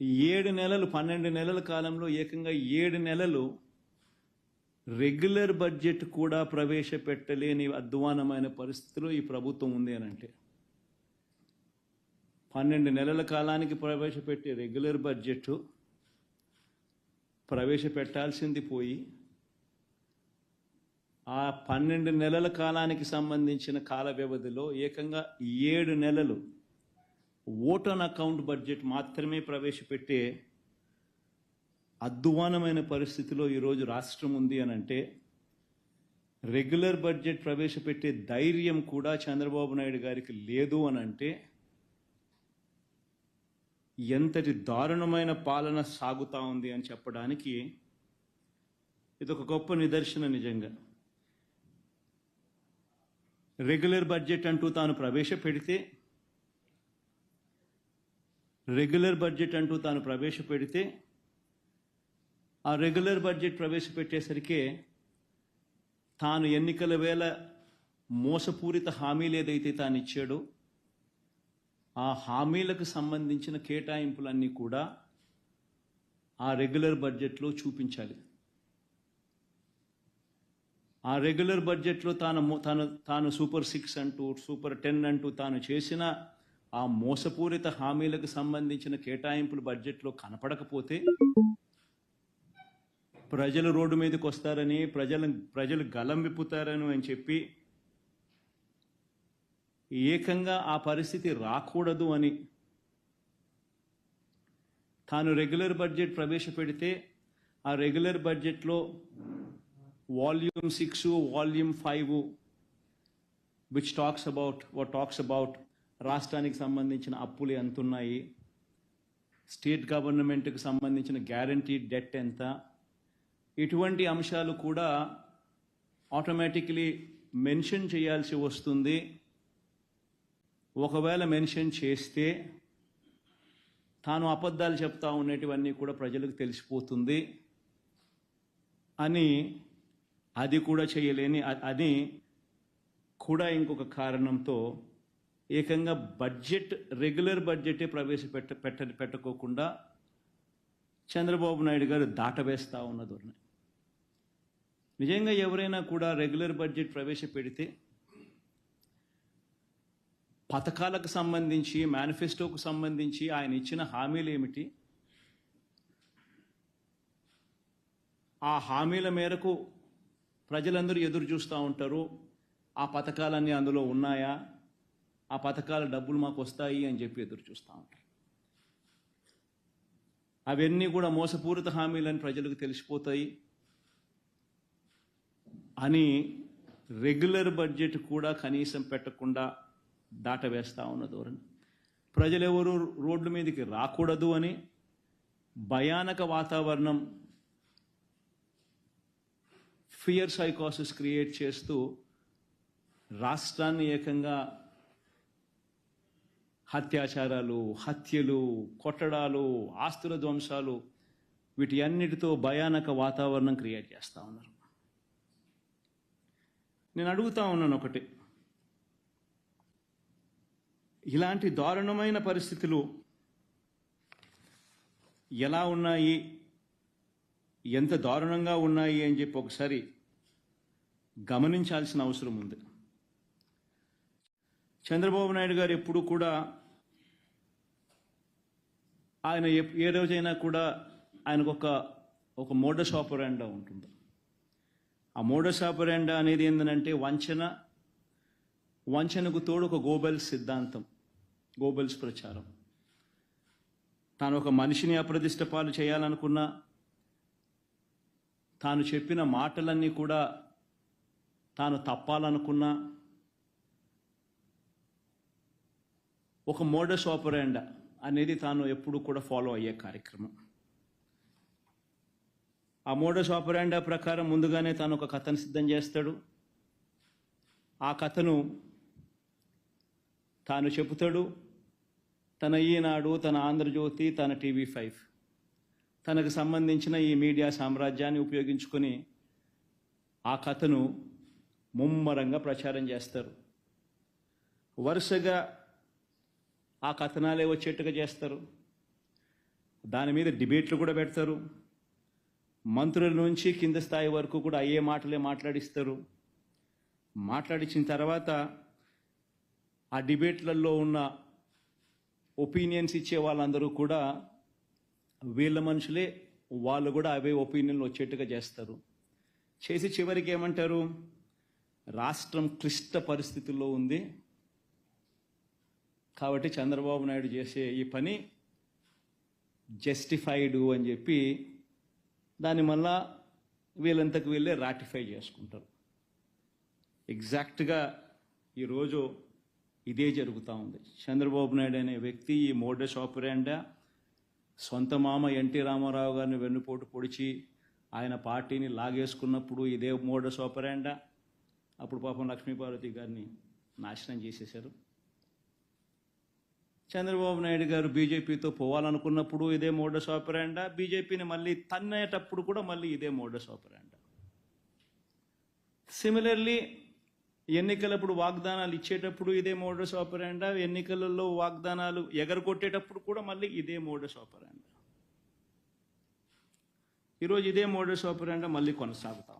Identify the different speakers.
Speaker 1: ఏడు నెలలు పన్నెండు నెలల కాలంలో ఏకంగా ఏడు నెలలు రెగ్యులర్ బడ్జెట్ కూడా ప్రవేశపెట్టలేని అధ్వానమైన పరిస్థితిలో ఈ ప్రభుత్వం ఉంది అని అంటే. పన్నెండు నెలల కాలానికి ప్రవేశపెట్టే రెగ్యులర్ బడ్జెట్ ప్రవేశపెట్టాల్సింది పోయి ఆ పన్నెండు నెలల కాలానికి సంబంధించిన కాల వ్యవధిలో ఏకంగా ఏడు నెలలు ఓటన్ అకౌంట్ బడ్జెట్ మాత్రమే ప్రవేశపెట్టే అధ్వానమైన పరిస్థితిలో ఈరోజు రాష్ట్రం ఉంది అని అంటే రెగ్యులర్ బడ్జెట్ ప్రవేశపెట్టే ధైర్యం కూడా చంద్రబాబు నాయుడు గారికి లేదు అని అంటే ఎంతటి దారుణమైన పాలన సాగుతూ ఉంది అని చెప్పడానికి ఇది ఒక గొప్ప నిదర్శన నిజంగా. రెగ్యులర్ బడ్జెట్ అంటూ తాను ప్రవేశపెడితే రెగ్యులర్ బడ్జెట్ అంటూ తాను ప్రవేశపెడితే ఆ రెగ్యులర్ బడ్జెట్ ప్రవేశపెట్టేసరికి తాను ఎన్నికల వేళ మోసపూరిత హామీలు ఏదైతే తాను ఇచ్చాడో ఆ హామీలకు సంబంధించిన కేటాయింపులన్నీ కూడా ఆ రెగ్యులర్ బడ్జెట్లో చూపించాలి. ఆ రెగ్యులర్ బడ్జెట్లో తాను తాను తాను సూపర్ సిక్స్ అంటూ సూపర్ టెన్ అంటూ తాను చేసిన ఆ మోసపూరిత హామీలకు సంబంధించిన కేటాయింపులు బడ్జెట్లో కనపడకపోతే ప్రజలు రోడ్డు మీదకి వస్తారని ప్రజలు ప్రజలు గలం విప్పుతారని అని చెప్పి ఏకంగా ఆ పరిస్థితి రాకూడదు అని తాను రెగ్యులర్ బడ్జెట్ ప్రవేశపెడితే ఆ రెగ్యులర్ బడ్జెట్లో volume six volume five which talks about what talks about రాష్ట్రానికి సంబంధించిన అప్పులు ఎంత ఉన్నాయి స్టేట్ గవర్నమెంట్కి సంబంధించిన గ్యారంటీ డెట్ ఎంత? ఇటువంటి అంశాలు కూడా ఆటోమేటిక్లీ మెన్షన్ చేయాల్సి వస్తుంది. ఒకవేళ మెన్షన్ చేస్తే తాను అబద్ధాలు చెప్తా ఉండేటివన్నీ కూడా ప్రజలకు తెలిసిపోతుంది అని అది కూడా చేయలేని అని కూడా ఇంకొక కారణంతో ఏకంగా బడ్జెట్ రెగ్యులర్ బడ్జెటే ప్రవేశపెట్ట పెట్ట పెట్టుకోకుండా చంద్రబాబు నాయుడు గారు దాటవేస్తా ఉన్న ధోరణి. నిజంగా ఎవరైనా కూడా రెగ్యులర్ బడ్జెట్ ప్రవేశపెడితే పథకాలకు సంబంధించి మేనిఫెస్టోకు సంబంధించి ఆయన ఇచ్చిన హామీలు ఏమిటి? ఆ హామీల మేరకు ప్రజలందరూ ఎదురు చూస్తూ ఉంటారు. ఆ పథకాలన్నీ అందులో ఉన్నాయా? ఆ పథకాల డబ్బులు మాకు వస్తాయి అని చెప్పి ఎదురు చూస్తూ ఉంటారు. అవన్నీ కూడా మోసపూరిత హామీలని ప్రజలకు తెలిసిపోతాయి అని రెగ్యులర్ బడ్జెట్ కూడా కనీసం పెట్టకుండా దాటవేస్తూ ఉన్న ధోరణి. ప్రజలెవరూ రోడ్ల మీదకి రాకూడదు అని భయానక వాతావరణం ఫియర్ సైకాసిస్ క్రియేట్ చేస్తూ రాష్ట్రాన్ని ఏకంగా హత్యాచారాలు హత్యలు కొట్టడాలు ఆస్తుల ధ్వంసాలు వీటి అన్నిటితో భయానక వాతావరణం క్రియేట్ చేస్తూ ఉన్నారు. నేను అడుగుతా ఉన్నాను ఒకటి. ఇలాంటి దారుణమైన పరిస్థితులు ఎలా ఉన్నాయి? ఎంత దారుణంగా ఉన్నాయి అని చెప్పి ఒకసారి గమనించాల్సిన అవసరం ఉంది. చంద్రబాబు నాయుడు గారు ఎప్పుడూ కూడా ఆయన ఏ రోజైనా కూడా ఆయనకు ఒక ఒక మోడస్ ఆపరాండా ఉంటుంది. ఆ మోడస్ ఆపరాండా అనేది ఏంటంటే వంచన వంచనకు తోడు ఒక గోబెల్స్ సిద్ధాంతం గోబెల్స్ ప్రచారం. తాను ఒక మనిషిని అప్రదిష్ట పాలు చేయాలనుకున్నా తాను చెప్పిన మాటలన్నీ కూడా తాను తప్పాలనుకున్నా ఒక మోడస్ ఆపరాండా అనేది తాను ఎప్పుడు కూడా ఫాలో అయ్యే కార్యక్రమం. ఆ మోడస్ ఆపరాండా ప్రకారం ముందుగానే తాను ఒక కథను సిద్ధం చేస్తాడు. ఆ కథను తాను చెబుతాడు. తన ఈనాడు తన ఆంధ్రజ్యోతి తన టీవీ ఫైవ్. తనకు సంబంధించిన ఈ మీడియా సామ్రాజ్యాన్ని ఉపయోగించుకొని ఆ కథను ముమ్మరంగా ప్రచారం చేస్తారు. వరుసగా ఆ కథనాలే వచ్చేట్టుగా చేస్తారు. దాని మీద డిబేట్లు కూడా పెడతారు. మంత్రుల నుంచి కింద స్థాయి వరకు కూడా అయ్యే మాటలే మాట్లాడిస్తారు. మాట్లాడించిన తర్వాత ఆ డిబేట్లలో ఉన్న ఒపీనియన్స్ ఇచ్చే వాళ్ళందరూ కూడా వీళ్ళ మనుషులే వాళ్ళు కూడా అవే ఒపీనియన్లు వచ్చేట్టుగా చేస్తారు. చేసి చివరికి ఏమంటారు? రాష్ట్రం క్లిష్ట పరిస్థితుల్లో ఉంది. కాబట్టి చంద్రబాబు నాయుడు చేసే ఈ పని జస్టిఫైడ్ అని చెప్పి దాన్ని మళ్ళా వీళ్ళంతకు వీళ్ళే రాటిఫై చేసుకుంటారు. ఎగ్జాక్ట్గా ఈరోజు ఇదే జరుగుతూ ఉంది. చంద్రబాబు నాయుడు అనే వ్యక్తి ఈ మోడస్ ఆపరేండా సొంత మామ ఎన్టీ రామారావు గారిని వెన్నుపోటు పొడిచి ఆయన పార్టీని లాగేసుకున్నప్పుడు ఇదే మోడస్ ఆపరేండా అప్పుడు పాపం లక్ష్మీపార్వతి గారిని నాశనం చేసేశారు. చంద్రబాబు నాయుడు గారు బీజేపీతో పోవాలనుకున్నప్పుడు ఇదే మోడస్ ఆపరాండా? బీజేపీని మళ్ళీ తన్నేటప్పుడు కూడా మళ్ళీ ఇదే మోడస్ ఆపరాండా? సిమిలర్లీ ఎన్నికలప్పుడు వాగ్దానాలు ఇచ్చేటప్పుడు ఇదే మోడస్ ఆపరాండా? ఎన్నికలలో వాగ్దానాలు ఎగరగొట్టేటప్పుడు కూడా మళ్ళీ ఇదే మోడస్ ఆపరాండా? ఈరోజు ఇదే మోడస్ ఆపరాండా మళ్ళీ కొనసాగుతాం